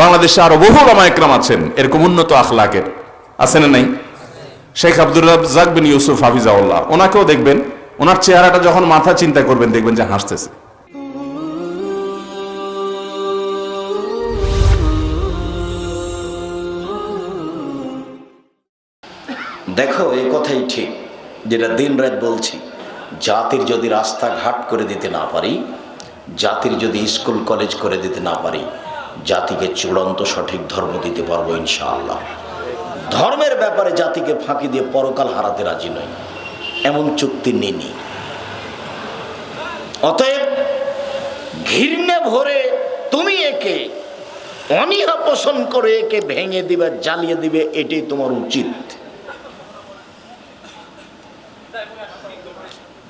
বাংলাদেশে আরও বহু একরাম আছেন, এরকম উন্নত আখলাকের। আছেন নাই? শেখ আব্দুর রাজ্জাক বিন ইউসুফ হাফিজাউল্লাহ ওনাকেও দেখবেন, ওনার চেহারাটা যখন মাথা চিন্তা করবেন, দেখবেন যে হাসতেছে। দেখো, এই কথাই ঠিক, যেটা দিন রাত বলছি। জাতির যদি রাস্তাঘাট করে দিতে না পারি, জাতির যদি স্কুল, কলেজ করে দিতে না পারি জাতিকে চূড়ান্ত সঠিক ধর্ম দিতে পারব ইনশাআল্লাহ। ধর্মের ব্যাপারে জাতিকে ফাঁকি দিয়ে পরকাল হারাতে রাজি নই। এমন চুক্তি নিনি অতএব ঘৃণে ভরে তুমি একে, অনীহা পোষণ করে একে ভেঙে দিবে, জ্বালিয়ে দিবে, এটাই তোমার উচিত।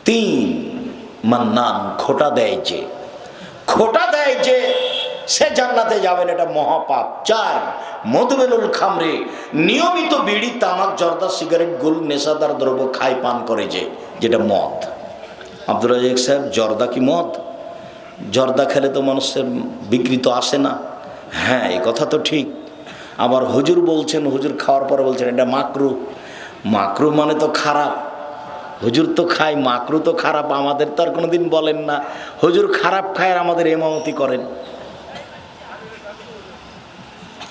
তিন, মান্নান, খোটা দেয় যে, খোটা দেয় যে সে জান্নাতে যাবেন, এটা মহাপাপ। চার মধুবেনুল খামরে, নিয়মিত বিড়ি, তামাক, জর্দা, সিগারেট, গুল, নেশাদার দ্রব্য খায়, পান করে যে, যেটা মদ। আব্দুল রাজাক সাহেব, জর্দা কি মদ? জর্দা খেলে তো মানুষের বিকৃত আসে না। হ্যাঁ এই কথা তো ঠিক। আবার হুজুর বলছেন, হুজুর খাওয়ার পরে বলছেন, এটা মাকরু। মাকরু মানে তো খারাপ। হুজুর তো খায়, মাকরু তো খারাপ, আমাদের তো আর কোনোদিন বলেন না। হুজুর খারাপ খায় আর আমাদের এমামতি করেন।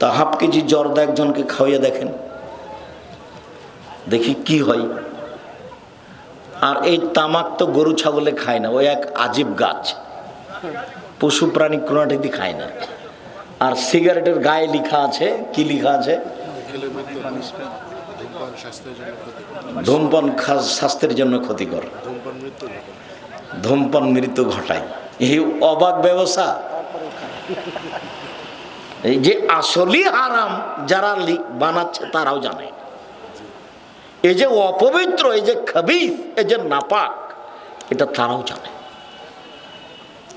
তা হাফ কেজি জর্দা একজনকে খাওয়াইয়া দেখেন। দেখি কি হয়। আর এই তামাক তো গরু ছাগলে খায় না ওই এক আজীব গাছ। পশু প্রাণী কোনোটাই খায় না। আর সিগারেটের গায়ে লিখা আছে, কি লিখা আছে? ধূমপান স্বাস্থ্যের জন্য ক্ষতিকর। ধূমপান মৃত্যু ঘটায়। এই অবাক ব্যবসা। এই যে আসলি হারাম যারা বানাচ্ছে তারাও জানে। এই যে অপবিত্র, এই যে খাবিস, এই যে নাপাক, এটা তারাও জানে।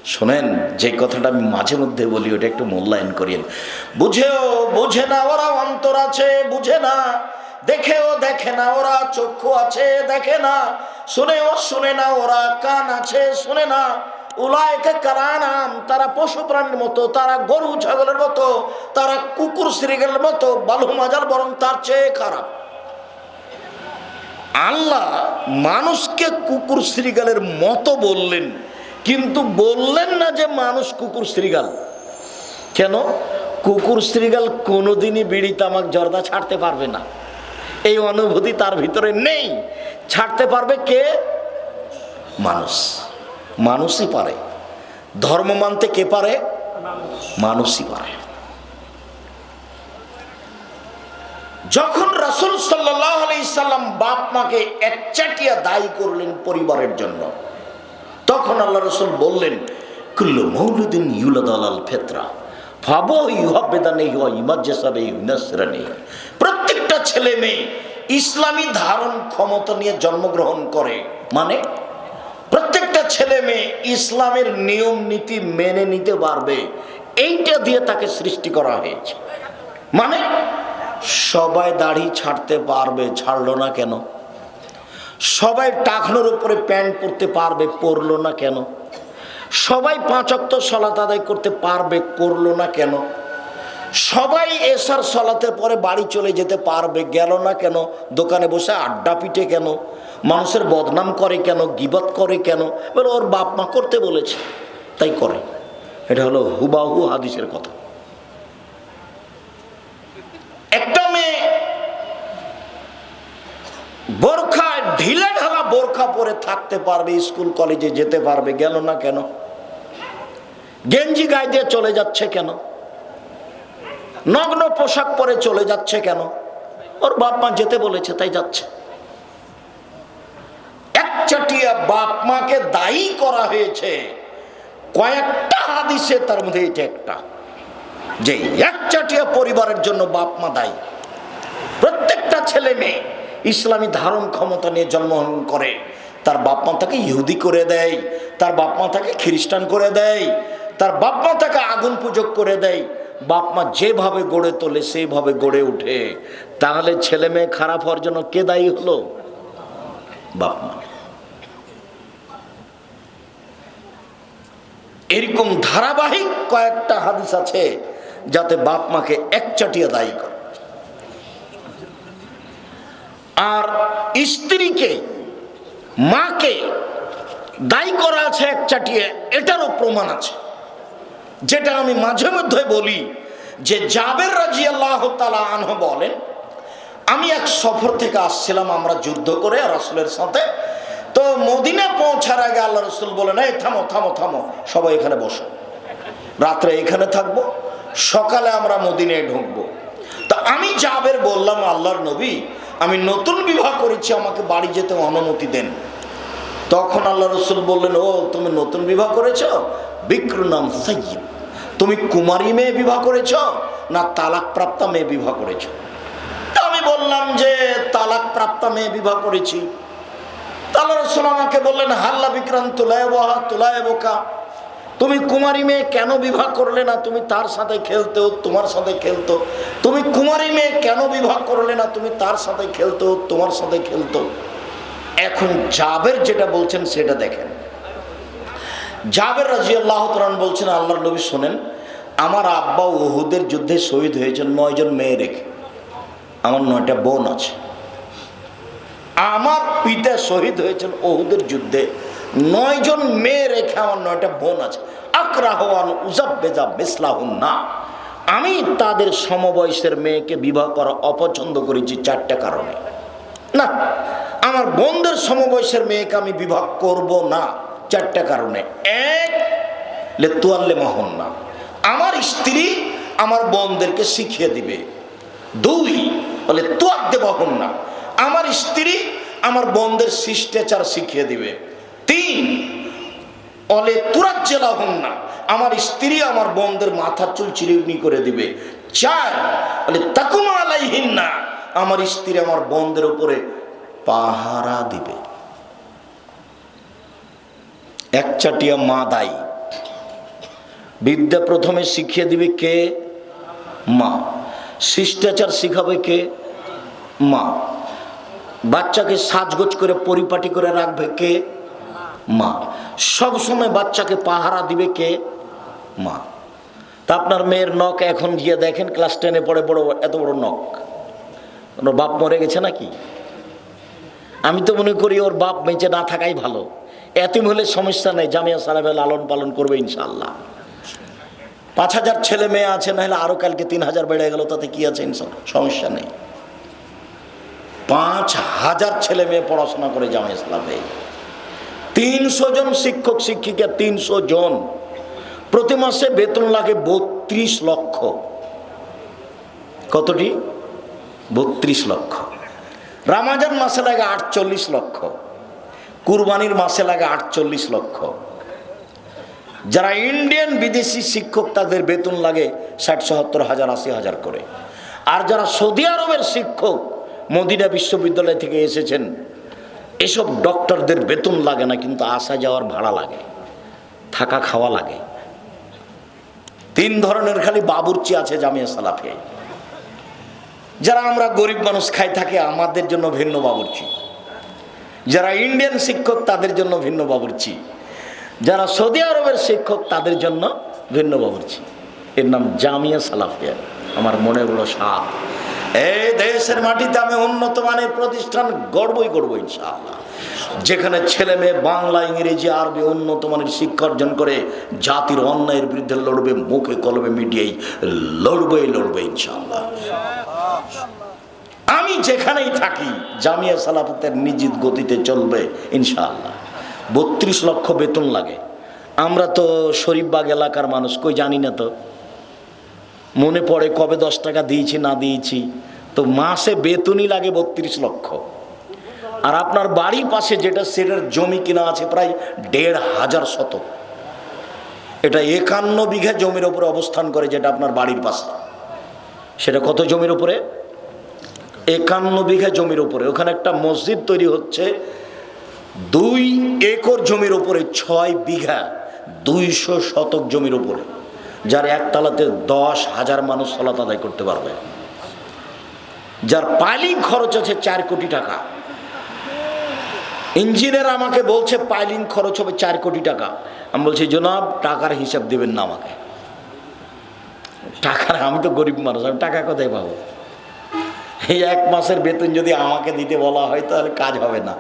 শোনেন, যে কথাটা আমি মাঝে মধ্যে বলি, ওটা একটু মূল্যায়ন করিয়েন। বুঝেও বুঝে না, ওরা অন্তর আছে, বুঝে না। দেখেও দেখে না, ওরা চক্ষু আছে, দেখে না। শুনেও শুনে না, ওরা কান আছে, শুনে না। কারানাম, তারা পশু প্রাণীর মতো, তারা গরু, ছাগলের মতো, তারা কুকুর মতো বরং তার চেয়ে খারাপ। আল্লাহ মানুষকে কুকুর শ্রীগালের মতো বললেন, কিন্তু বললেন না যে মানুষ কুকুর শ্রীগাল কেন? কুকুর শ্রীগাল কোনোদিনই বিড়ি, তামাক, জর্দা ছাড়তে পারবে না। এই অনুভূতি তার ভিতরে নেই। ছাড়তে পারবে কে? মানুষ। মানুষই পারে। ধর্ম মানতে কে পারে? মানুষই পারে। যখন রাসুল সাল্লাহ সাল্লাম বাপ মাকে একচাটিয়া দায়ী করলেন পরিবারের জন্য, তখন আল্লাহ রসুল বললেন, কুল্লু মৌলুদ্দিন ইউলাদ আল ফেতরা ভাবো ইউনাসরানে প্রত্যেকটা ছেলে মেয়ে ইসলামী ধারণ ক্ষমতা নিয়ে জন্মগ্রহণ করে। মানে ছেলে মেয়ে ইসলামের নিয়ম নীতি মেনে নিতে পারবে। এইটা দিয়ে তাকে সৃষ্টি করা হয়েছে। মানে সবাই দাড়ি ছাড়তে পারবে, ছাড়লো না কেন? সবাই টাকনোর উপরে প্যান্ট পরতে পারবে, পরলো না কেন? সবাই পাঁচক্ত সলাত আদায় করতে পারবে করল না কেন? সবাই এসার সলাতের পরে বাড়ি চলে যেতে পারবে, গেল না কেন? দোকানে বসে আড্ডা পিটে কেন? মানুষের বদনাম করে কেন? গিবত করে কেন? বলে, ওর বাপ মা করতে বলেছে। তাই করে। এটা হলো হুবাহু হাদিসের কথা। একটা মেয়ে বোরখা ঢিলে ঢালা বোরখা পরে থাকতে পারবে, স্কুল, কলেজে যেতে পারবে, গেল না কেন? গেঞ্জি গায়ে দিয়ে চলে যাচ্ছে কেন? নগ্ন পোশাক পরে চলে যাচ্ছে কেন? ওর বাপ মা যেতে বলেছে, তাই যাচ্ছে। একচাটিয়া বাপ মাকে দায়ী করা হয়েছে। কয়েকটা হাদিসে তার মধ্যে এটা একটা। যে একচাটিয়া পরিবারের জন্য বাপ মা দায়ী। প্রত্যেকটা ছেলে মেয়ে ইসলামী ধারণ ক্ষমতা নিয়ে জন্মগ্রহণ করে। তার বাপ মা তাকে ইহুদি করে দেয়, তার বাপ মা তাকে খ্রিস্টান করে দেয়, তার বাপ মা তাকে আগুন পূজক করে দেয়। বাপ মা যেভাবে গড়ে তোলে, সেইভাবে গড়ে ওঠে। তাহলে ছেলে মেয়ে খারাপ হওয়ার জন্য কে দায়ী হলো? বাপ মা। এরকম ধারাবাহিক কয়েকটা হাদিস আছে যাতে বাপ মাকে একচাটিয়া দায়ী করে। আর স্ত্রীকে, মাকে দায়ী করা আছে একচাটিয়ে, এটারও প্রমাণ আছে। যেটা আমি মাঝে মধ্যে বলি যে জাবের রাজি আল্লাহ আনহ বলেন, আমি এক সফর থেকে আসছিলাম আমরা যুদ্ধ করে রাসুলের সাথে তো মদিনা পৌঁছার আগে আল্লাহ রসুল বলেন, এই থামো থামো থামো, সবাই এখানে বসো। রাত্রে এখানে থাকব, সকালে আমরা মদিনায় ঢুকবো। তা আমি জাবের বললাম, আল্লাহর নবী, আমি নতুন বিবাহ করেছি, আমাকে বাড়ি যেতে অনুমতি দেন। তখন আল্লাহ রসুল বললেন, ও, তুমি নতুন বিবাহ করেছ? বিক্র নাম সাইয়িব তুমি কুমারী মেয়ে বিবাহ করেছ না তালাক প্রাপ্তা মেয়ে বিবাহ করেছ? তা আমি বললাম যে তালাক প্রাপ্তা মেয়ে বিবাহ করেছি। তা আল্লাহ রসুল আমাকে বললেন, হাল্লা বিক্রান্ত তুলায় বহা তুলায় তুমি কুমারী মেয়ে কেন বিবাহ করলে না? তুমি তার সাথে খেলতো তোমার সাথে খেলতো তুমি কুমারী মেয়ে কেন বিবাহ করলে না? তুমি তার সাথে খেলতো তোমার সাথে খেলতো এখন জাবের যেটা বলছেন, সেটা দেখেন। জাবের রাজি আল্লাহ বলছেন, আল্লাহর নবী শোনেন, আমার আব্বা উহুদের যুদ্ধে শহীদ হয়েছেন, নয়জন মেয়ে রেখে। আমার নয়টা বোন আছে। আমার পিতা শহীদ হয়েছেন ওহুদের যুদ্ধে। নয়জন মেয়ে রেখে আমার নয়টা বোন আছে। আকরাহওয়ান উজাব্বেজা মিসলাহুন না আমি তাদের সমবয়সের মেয়েকে বিবাহ করা অপছন্দ করেছি চারটা কারণে। না, আমার বোনদের সমবয়সের মেয়েকে আমি বিবাহ করব না, চারটা কারণে। এক লে তুয়াল্লে মহন না আমার স্ত্রী আমার বোনদেরকে শিখিয়ে দিবে। দুই, বলে তোয়াদ্দে বহন না আমার স্ত্রী আমার বোনদের শিষ্টাচার শিখিয়ে দিবে। তিন, অলে তুরাজ্জেলা হন না আমার স্ত্রী আমার বোনদের মাথার চুল চিরুনি করে দিবে। চার বলে তাকুমা আলাইহিন না আমার স্ত্রী আমার বোনদের উপরে পাহারা দিবে। এক চাটিয়া মা দায়ী বিদ্যা প্রথমে শিখিয়ে দিবে কে? মা। শিষ্টাচার শিখাবে কে? মা। বাচ্চাকে সাজগোজ করে পরিপাটি করে রাখবে কে? মা। সব সময় বাচ্চাকে পাহারা দিবে কে? মা। তা আপনার মেয়ের নখ এখন গিয়ে দেখেন, ক্লাস টেনে পড়ে বড়, এত বড় নখ। ওর বাপ মরে গেছে নাকি? আমি তো মনে করি ওর বাপ বেঁচে না থাকাই ভালো। এতিম হলে সমস্যা নেই, জামিয়া সালাবে লালন পালন করবে ইনশাল্লাহ পাঁচ হাজার ছেলে মেয়ে আছে, নাহলে আরও কালকে তিন হাজার বেড়ে গেল, তাতে কি আছে সমস্যা নেই। পাঁচ হাজার ছেলে মেয়ে পড়াশোনা করে জামা ইসলামে তিনশো জন শিক্ষক, শিক্ষিকা, তিনশো জন। প্রতি মাসে বেতন লাগে বত্রিশ লক্ষ। কতটি? বত্রিশ লক্ষ। রামাজান মাসে লাগে আটচল্লিশ লক্ষ। কুরবানির মাসে লাগে আটচল্লিশ লক্ষ। যারা ইন্ডিয়ান বিদেশি শিক্ষক, তাদের বেতন লাগে ষাট, সত্তর হাজার, আশি হাজার করে। আর যারা সৌদি আরবের শিক্ষক মদিনা বিশ্ববিদ্যালয় থেকে এসেছেন। এসব ডক্টরদের বেতন লাগে না, কিন্তু আসা যাওয়ার ভাড়া লাগে, থাকা খাওয়া লাগে। তিন ধরনের খালি বাবুর্চি আছে জামিয়া সালাফে। যারা আমরা গরিব মানুষ খাই থাকে, আমাদের জন্য ভিন্ন বাবুর্চি। যারা ইন্ডিয়ান শিক্ষক, তাদের জন্য ভিন্ন বাবুর্চি। যারা সৌদি আরবের শিক্ষক, তাদের জন্য ভিন্ন বাবুর্চি। এর নাম জামিয়া সালাফিয়া। আমার মনে বড় সাপ। এই দেশের মাটিতে আমি উন্নত মানের প্রতিষ্ঠান গড়বই গড়বো ইনশাআল্লাহ। যেখানে ছেলে মেয়ে বাংলা, ইংরেজি, আরবি উন্নত মানের শিক্ষা অর্জন করে জাতির অন্যায়ের বিরুদ্ধে লড়বে, মুখে কলমে মিডিয়াই লড়বেই লড়বে ইনশাআল্লাহ। আমি যেখানেই থাকি, জামিয়া সালাফতের নিজিত গতিতে চলবে ইনশাআল্লাহ। বত্রিশ লক্ষ বেতন লাগে। আমরা তো শরীফবাগ এলাকার মানুষ, কই জানি না তো। মনে পড়ে কবে দশ টাকা দিয়েছি, না দিয়েছি। তো মাসে বেতনই লাগে বত্রিশ লক্ষ। আর আপনার বাড়ির পাশে যেটা সেটার জমি কিনা আছে প্রায় দেড় হাজার শত এটা একান্ন বিঘা জমির উপরে অবস্থান করে যেটা আপনার বাড়ির পাশে। সেটা কত জমির উপরে? একান্ন বিঘা জমির উপরে। ওখানে একটা মসজিদ তৈরি হচ্ছে। দুই একর জমির উপরে ছয় বিঘা দুইশো শতক জমির উপরে। যার একতলাতে দশ হাজার মানুষ সলাত আদায় করতে পারবে। যার পাইলিং খরচ আছে চার কোটি টাকা। ইঞ্জিনিয়ার আমাকে বলছে পাইলিং খরচ হবে চার কোটি টাকা। আমি বলছি, জনাব, টাকার হিসাব দেবেন না আমাকে। টাকার, আমি তো গরিব মানুষ, আমি টাকা কোথায় পাবো? এই এক মাসের বেতন যদি আমাকে দিতে বলা হয়, তাহলে কাজ হবে না।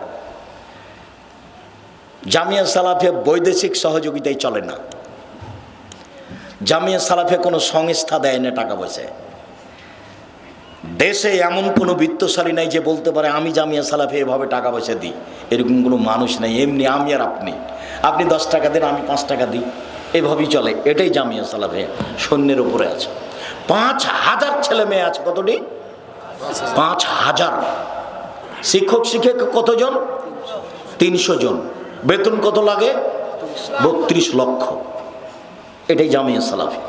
জামিয়া সালাফিয়া বৈদেশিক সহযোগিতায় চলে না। জামিয়া সালাফে কোনো সংস্থা দেয় না টাকা পয়সা। দেশে এমন কোনো বৃত্তশালী নাই যে বলতে পারে, আমি জামিয়া সালাফে এভাবে টাকা পয়সা দিই। এরকম কোনো মানুষ নেই, এমনি আমি আর আপনি। আপনি দশ টাকা দেন, আমি পাঁচ টাকা দিই। এভাবেই চলে। এটাই জামিয়া সালাফে সৈন্যের উপরে আছে। পাঁচ হাজার ছেলে মেয়ে আছে, কতটি? পাঁচ হাজার। শিক্ষক শিক্ষক কতজন? তিনশো জন। বেতন কত লাগে? বত্রিশ লক্ষ। এটাই জামিয়া সালাফি।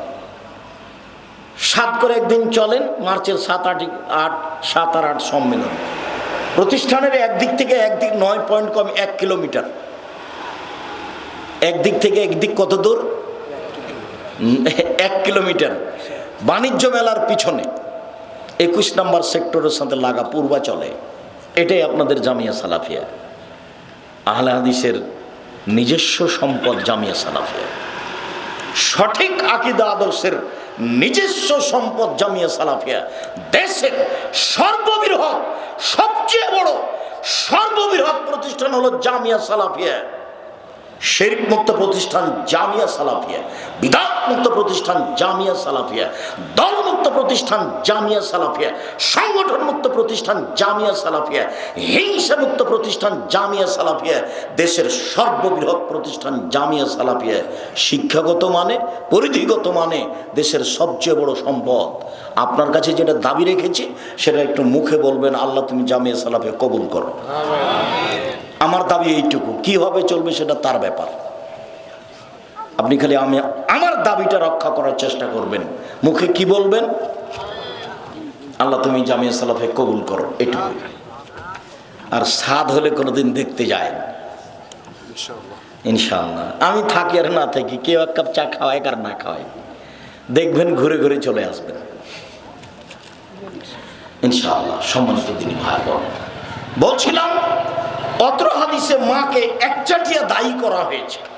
সাত করে একদিন চলেন, মার্চের সাত আট আট, সাত আর আট সম্মেলন। প্রতিষ্ঠানের একদিক থেকে একদিক নয় পয়েন্ট কম এক কিলোমিটার। একদিক থেকে একদিক কত দূর? এক কিলোমিটার। বাণিজ্য মেলার পিছনে একুশ নম্বর সেক্টরের সাথে লাগা পূর্বাচলে এটাই আপনাদের জামিয়া সালাফিয়া। আহলে হাদিসের নিজস্ব সম্পদ জামিয়া সালাফিয়া। সঠিক আকিদা আদর্শের নিজস্ব সম্পদ জামিয়া সালাফিয়া। দেশের সর্ববৃহৎ, সবচেয়ে বড় সর্ববৃহৎ প্রতিষ্ঠান হলো জামিয়া সালাফিয়া। শেরিক মুক্ত প্রতিষ্ঠান জামিয়া সালাফিয়া বিদাত মুক্ত প্রতিষ্ঠান জামিয়া সালাফিয়া দল মুক্ত প্রতিষ্ঠান জামিয়া সালাফিয়া সংগঠন মুক্ত প্রতিষ্ঠান জামিয়া সালাফিয়া হিংসা মুক্ত প্রতিষ্ঠান জামিয়া সালাফিয়া, দেশের সর্ববৃহৎ প্রতিষ্ঠান জামিয়া সালাফিয়া। শিক্ষাগত মানে পরিধিগত মানে দেশের সবচেয়ে বড় সম্পদ। আপনার কাছে যেটা দাবি রেখেছি, সেটা একটু মুখে বলবেন, আল্লাহ তুমি জামিয়া সালাফিয়া কবুল করো। আমার দাবি এইটুকু। কীভাবে চলবে সেটা তার ব্যাপার। আপনি খালি আমি আমার দাবিটা রক্ষা করার চেষ্টা করবেন। মুখে কি বলবেন? আল্লাহ তুমি জামিয়া সালাফে কবুল করো এটুকু আর স্বাদ হলে কোনোদিন দেখতে যায় না। ইনশাআল্লাহ। আমি থাকি আর না থাকি কেউ এক কাপ চা খাওয়ায় কার না খাওয়ায়। দেখবেন ঘুরে ঘুরে চলে আসবেন। ইনশাআল্লাহ সম্মানিত দিনী ভাই বোন। বলছিলাম অত্র হাদিসে মাকে একচাটিয়া দায়ী করা হয়েছে।